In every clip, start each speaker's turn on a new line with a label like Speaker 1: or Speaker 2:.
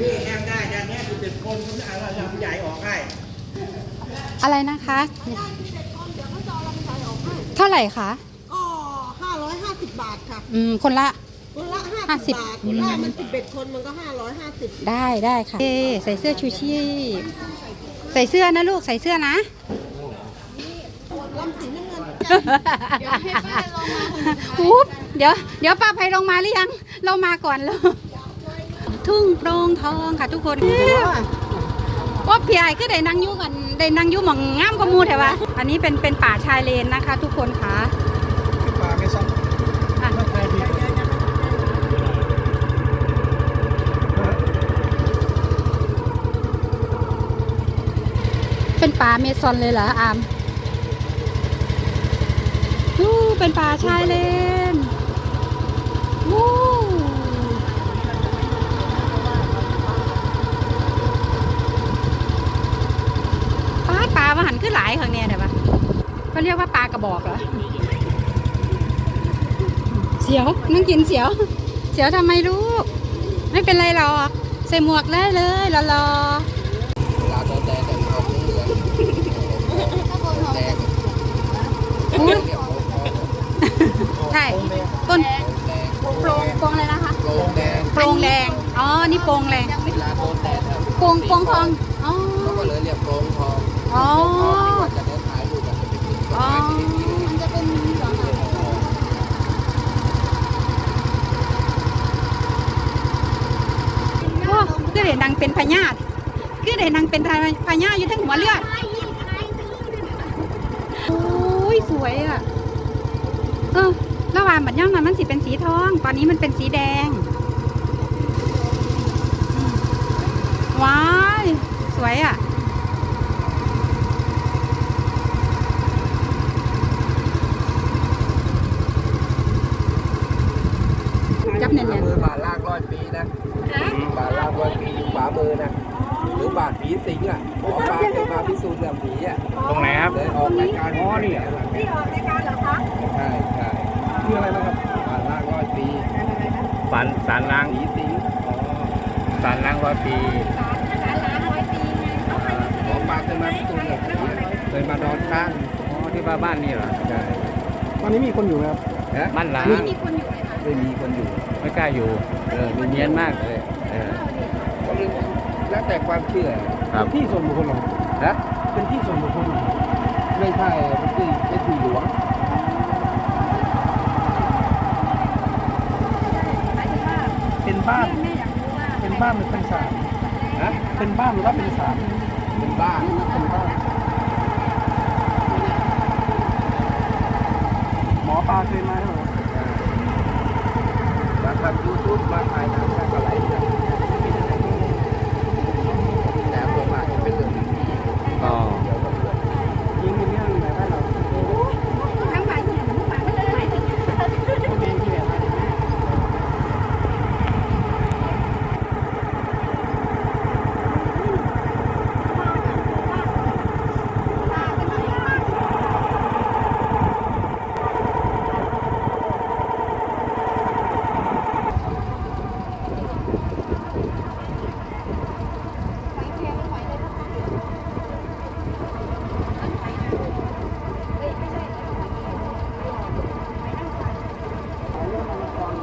Speaker 1: พี่แห้งได้อย่างเนี้ยคือติดคนคุณเอาลำใหญ่ออกให้
Speaker 2: อะไรนะคะ
Speaker 3: ได้ที่เด็ดก่อนเดี๋ยวเขาจะเอาลำไยออกให้
Speaker 2: เท่าไหร่คะ
Speaker 3: ก็ห้าร้อยห้าสิบบาทค่ะ
Speaker 2: อืม คนละ
Speaker 3: คนละห้า
Speaker 2: ห้าสิ
Speaker 3: สิ
Speaker 2: บ
Speaker 3: บบาทถ้ามันสิบเอ็ดคนมันก็ห้าร้อยห้าสิบ
Speaker 2: ได้ได้ค่ะเอ้ใส่เสื้อชูชีพใส่เสื้อนะลูกใส่เสื้อนะ
Speaker 3: ลำสีน้ำเงิน
Speaker 2: อุ๊บเดี๋ยวเดี๋ยวป้าภัยลงมาหรือยัง เรามาก่อนเลย ทุ่งโปร่งทองค่ะทุกคนว่าพี่ไอ้ก็ได้นั่งยุ่กันได้นั่งยุ่หมองงามกว่าหมูแต่ว่าอันนี้เป็นเป็นป่าชายเลนนะคะ ทุกคนค่ะ
Speaker 1: ขึ้นมาไม่ซ้ำ
Speaker 2: เป็นป่าเมซอนเลยเหรออามอู้เป็นป่าชายเลนวู้ปลาปลามาหันขึ้นหลายครั้งเนี่ยเดี๋ยวปะก็เรียกว่าปลากระบอกเหรอ เสียวน้องกินเสียว เสียวทำไมลูก ไม่เป็นไรหรอก ใส่หมวกได้เลยรอรอ
Speaker 1: เวลาโดนแดงกันออกเหลืองแดง
Speaker 2: ๆอุ๊ยใช่ต้น
Speaker 1: แดง
Speaker 2: โปรงโปรงอะไรนะคะ
Speaker 1: โลงแดง
Speaker 2: โปรงแดงอ๋อ นี่โปรงแดง
Speaker 1: เวลาโดนแดดครับ
Speaker 2: โปรงโปรงทองอ๋อ
Speaker 1: เขาก็เลยเรียกโปรงทอง
Speaker 2: อ๋อ
Speaker 1: ว่าจะได้ถ่ายรูปกันเป็นต้น
Speaker 2: อ๋อ
Speaker 1: ไม้ที่ดี
Speaker 3: มันจะเป็นสองแบบ
Speaker 2: โได้นางเป็นพญาตคือได้นางเป็นพญาติอยู่ทั้งหัวเลือดโอ้ยสวยอะ เออระหว่างบัดย่อมมันมันสีเป็นสีทอง ตอนนี้มันเป็นสีแดง ว้าย สวยอะ จับเนี
Speaker 1: ขวา่
Speaker 2: ยน
Speaker 1: มือบาทลากร้อยปีนะบาทลากร้อยปีอยู่ขวามือนะ หรือบาทผีสิงอะหมอปลาเคยมาพิสูจน์เรื่องผีอะ
Speaker 4: ตรงไหนครับ
Speaker 1: เลย ออกรายการ
Speaker 4: อ๋อนี่เหรอ
Speaker 3: ที่ออกรายการเหรอคะ
Speaker 1: ใช่ใช่
Speaker 4: คืออะไรนะครับ
Speaker 1: บาทลากร้อยปี
Speaker 4: ฝันสารล้าง
Speaker 1: ผีสิงอ๋อ
Speaker 4: สารล้างร้อยปี
Speaker 1: หมอปลาเคยมาพิสูจน์เรื่องผีอะเคยมานอนข้าง
Speaker 4: อ๋อที่บ้านบ้านนี่เหรอ
Speaker 1: ใช่
Speaker 5: ตอนนี้มีคนอยู่ไหมครับ
Speaker 1: นะ
Speaker 4: บ้านล้าง
Speaker 1: ไม่มีคนอยู่
Speaker 4: ไม่กล้าอยู่เออมีเนียนมากเลยเออ
Speaker 1: ก็เรื่องแล้วแต่ความเชื่อ
Speaker 4: ครับ
Speaker 5: ที่ส่วนบุคคลเหรอ
Speaker 1: นะ
Speaker 5: เป็นที่ส่วนบุคคลเหรอ
Speaker 1: ไม่ใช่มันคือเป็นที่หลวง
Speaker 5: เป็นบ้าน เป็นบ้านหรือเป็นศาล
Speaker 1: นะ
Speaker 5: เป็นบ้านหรือว่าเป็นศาล
Speaker 1: เป็นบ้าน
Speaker 5: เป็นบ้านหมอปลาเคยมาแล้วเหรอ
Speaker 1: มาทำยูทูบมาถ่ายหนังมาอะไรเนี่ยแต่ผมอาจจะเป็นเรื่องที่
Speaker 4: อ๋อ
Speaker 1: เกี่ยวกับเรื่อง
Speaker 5: ยิงเป็นเรื่องไหนได้เหรอ
Speaker 2: ทั้งฝ่ายที่ทั้งฝ่ายไม่ได้ไหน
Speaker 5: โอเคโอเค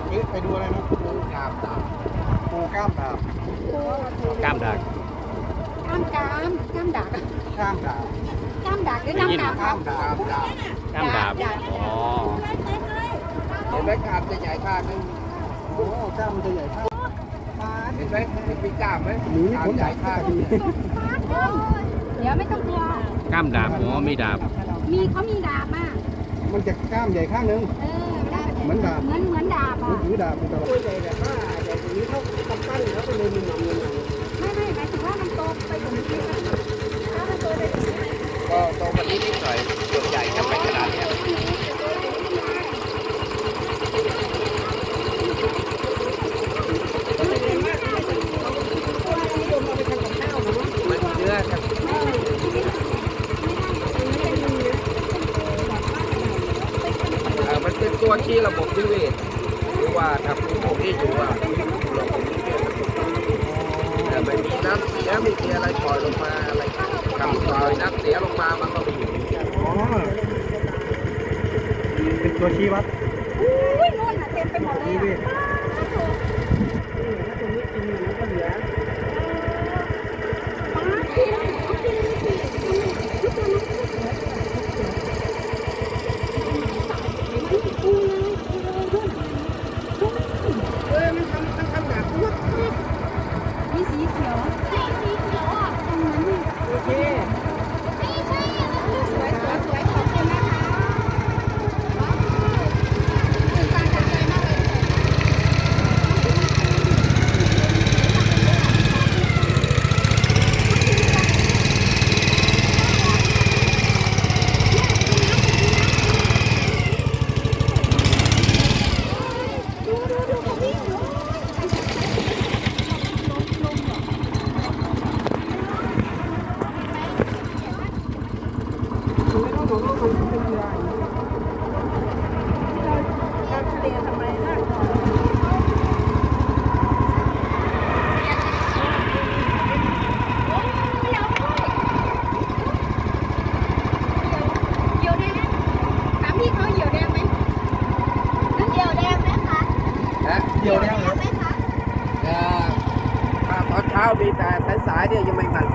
Speaker 5: เฮ้ยไปดูอะไรนะ
Speaker 1: ปูกามตาม
Speaker 5: ปูกล้ามดาบ
Speaker 4: กล้ามดัก
Speaker 2: ก้ามกามก้ามดัก
Speaker 5: กล้ามดาบ
Speaker 2: ก้ามดักหรือก้ามกามค
Speaker 1: กา
Speaker 2: รับ
Speaker 1: มดามดาม
Speaker 4: กล้ามดาบอ๋อ
Speaker 1: เห็นไหมกามจะใหญ่ข้างนึง
Speaker 5: โอ้กล้ามมันจะใหญ่ข้าง
Speaker 1: เห็นไหมมีกามไหม
Speaker 5: หนูนี่
Speaker 1: กา
Speaker 5: ข
Speaker 1: ม
Speaker 5: น
Speaker 1: ให
Speaker 5: ให
Speaker 1: ญ่
Speaker 5: ญ่
Speaker 1: ข้า
Speaker 5: ข้างง
Speaker 2: เดี๋ยวไม่ต้องกลัว
Speaker 4: กล้ามดาบอ๋อมีดาบ
Speaker 2: มีเขามีดาบอะ
Speaker 5: มันจะกล้ามใหญ่ข้างนึง
Speaker 2: เออได้
Speaker 5: เหมือนดาบ
Speaker 2: เหมือนเหมือนดาบ
Speaker 5: มั
Speaker 2: อะ
Speaker 5: นถือดาบเป็นตลอด
Speaker 3: ตัวใหญ่แต่ว่าใหญ่กว่านี้เขาทำตั้งแล้วก็เลยมีหนำมีหนำ
Speaker 2: ไม่ไม่หมายถึงว่ามันโตไปกว่านี้ถ้ามันโตไปกว่านี้
Speaker 1: ก็ตรงกันนี้นิดหน่อยส่วนใหญ่จะไม่ขนาดนี้ ตัวชี้วั
Speaker 2: ด
Speaker 5: เดียวแล้
Speaker 2: ว
Speaker 5: ค
Speaker 1: รับตอนเช้ามีแต่สายๆเนี่ยยังไม่มัน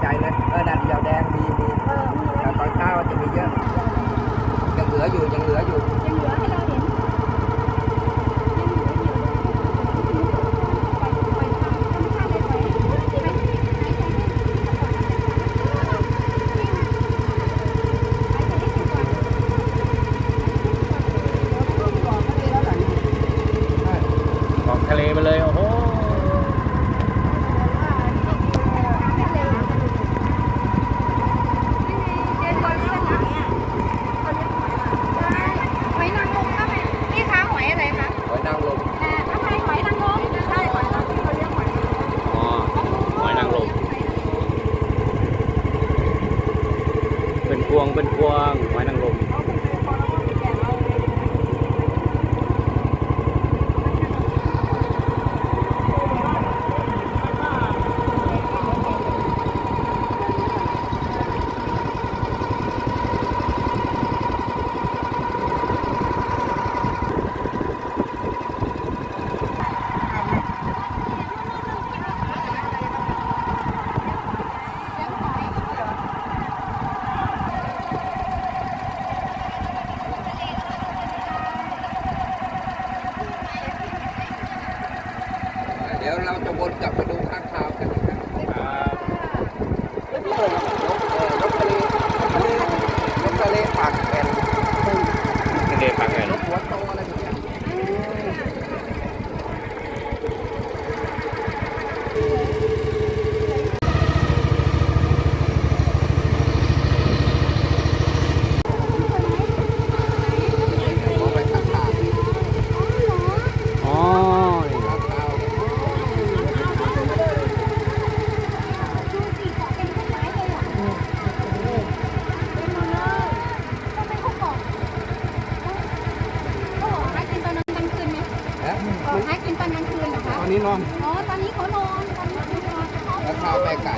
Speaker 1: า
Speaker 4: ว
Speaker 1: แม่ไก่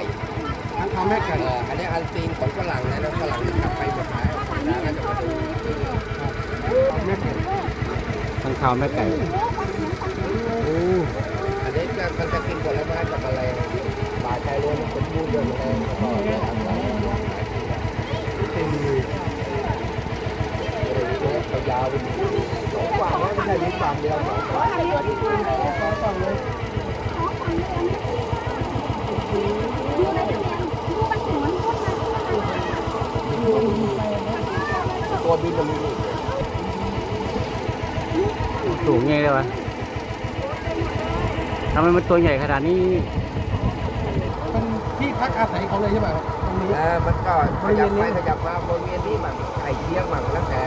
Speaker 5: ค้างคา
Speaker 1: วแม่ไก่ เอ่ออันนี้อันซีนของฝรั่งนะแล้วฝรั่งมันกลับไปหมดแล้วแล้วก็จะมาดู
Speaker 2: แม่ไก่
Speaker 4: ข้างคาวแม่ไก่โอ้
Speaker 1: อันนี้จะมันจะกินผลไม้กับอะไรป่าชายเลนเป็นยูเดินรงแล้วก็เลยครับ
Speaker 2: เป็นเขยา
Speaker 1: วเป็นสองฝั่งนะไม่ใช่นึ่งฝั่งเดียวสองฝั่ง
Speaker 2: สองฝั่งเลย
Speaker 1: ตัวบินมันมี
Speaker 4: สูงไงเลยวะทำไมมันตัวใหญ่ขนาดนี้
Speaker 2: เป็นที่พักอาศัยเขาเลยใช่ไหมครับตรงนี้
Speaker 1: เออมันก็ขยับไปขยับมาบริเวณนี้มันไข่เคี้ยวมันแล้วแต่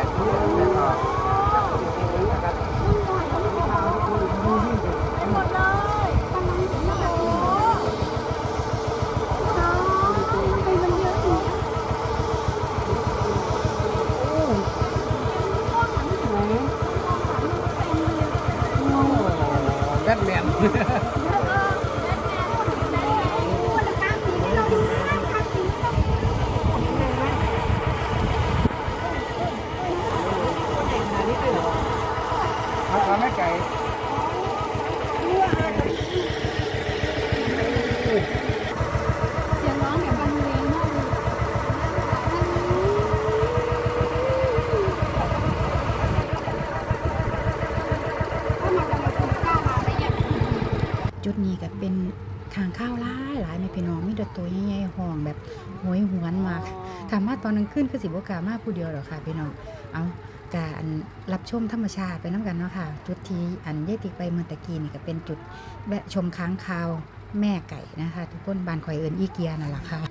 Speaker 5: เสี
Speaker 6: ยงร้องแบบบรรเลงมากเลยถ้ามาจากคนข้าวมาอะไรอย่างนี้จุดนี้ก็เป็นข้างข้าวหลายหลายไม่พี่น้องมีแต่ตัวใหญ่ๆห้องแบบโหยหวนมากถามว่าตอนกลางคืนคือสิบกล้ามาผู้เดียวหรอค่ะพี่น้องเอา การรับชมธรรมชาติไปน้ำกันเนาะค่ะ จุดที่อันเยติไปเมื่อตะกี้นี่ก็เป็นจุดแวะชมค้างคาวแม่ไก่นะคะ ทุกคนบานคอยเอิญอีเกียนั่นแหละค่ะ